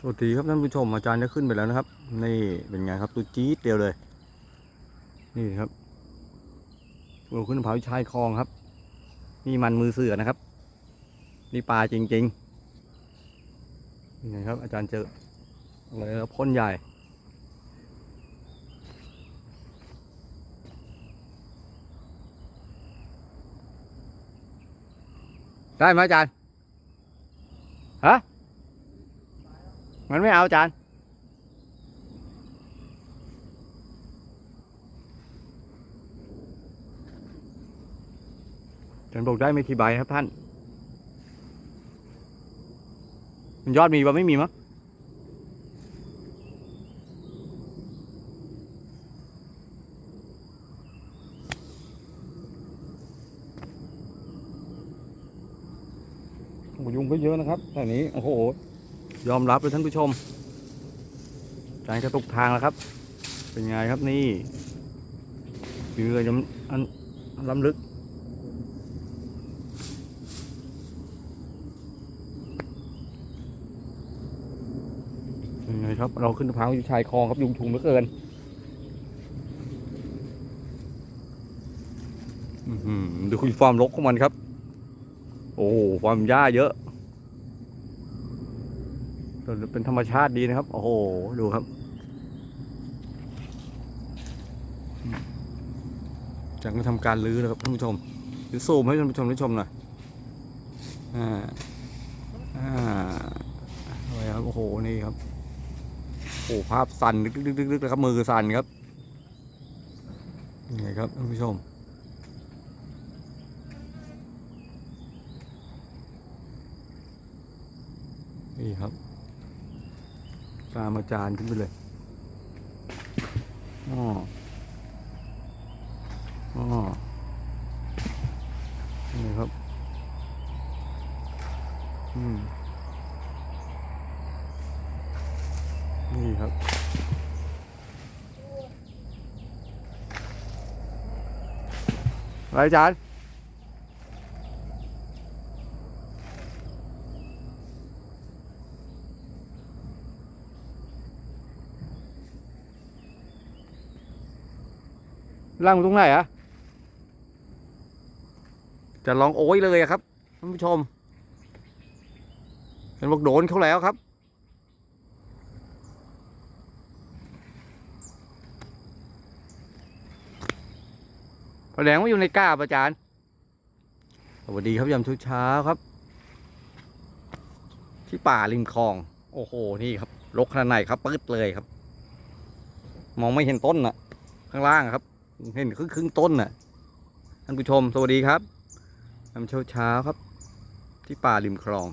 สวัสดีครับท่านผู้ชมอาจารย์จะขึ้นไปแล้วนะครับ นี่เป็นไงครับตัวจี๊ดเดียวเลย นี่ครับเราขึ้นเผาชายคลองครับนี่มันมือเสือนะครับ นี่ปลาจริงๆนี่ไงครับ อาจารย์เจออะไรครับพ่นใหญ่ได้ไหมอาจารย์ฮะ มันไม่เอาอาจารย์อาจารย์บอกได้ไม่กี่ใบครับท่าน มันยอดมีว่าไม่มีมั้งโอ้ยุงก็เยอะนะครับแต่นี้ โอ้โห ยอมรับเลยท่านผู้ชมอาจารย์กระตุกทางแล้วครับ เป็นไงครับนี่เรือยังอันล้ำลึก เป็นไงครับ เราขึ้นสะพานอยู่ชายคลองครับยุงชุมเหลือเกินอื้อหือดูความรกของมันครับ โอ้ความหญ้าเยอะ เป็นธรรมชาติดีนะครับ โอ้โห ดูครับ จากมาทำการรื้อนะครับท่านผู้ชมเดี๋ยวซูมให้ท่านผู้ชมได้ชมหน่อย อ่า อ่าอะไรครับ โอ้โห นี่ครับ โอ้โภาพสั่นลึกๆๆๆเลยครับ มือสั่นครับนี่ไงครับท่านผู้ชมนี่ครับ ตามอาจารย์ขึ้นไปเลยอ๋ออ๋อนี่ครับ อืม นี่ครับอะไรอาจารย์ ล่างตรงไหนอะจะลองโอ้ยเลยอะครับท่านผู้ชมเห็นบอกโดนเขาแล้วครับ แสดงว่าอยู่ในกาบอาจารย์ สวัสดีครับยามเช้าๆครับ ที่ป่าริมคลอง โอ้โห นี่ครับรกขนาดไหนครับปื๊ดเลยครับ มองไม่เห็นต้นน่ะข้างล่างครับ เห็นครึ่งครึ่งต้นน่ะท่านผู้ชมสวัสดีครับยาเช้าๆครับ ที่ป่าริมคลอง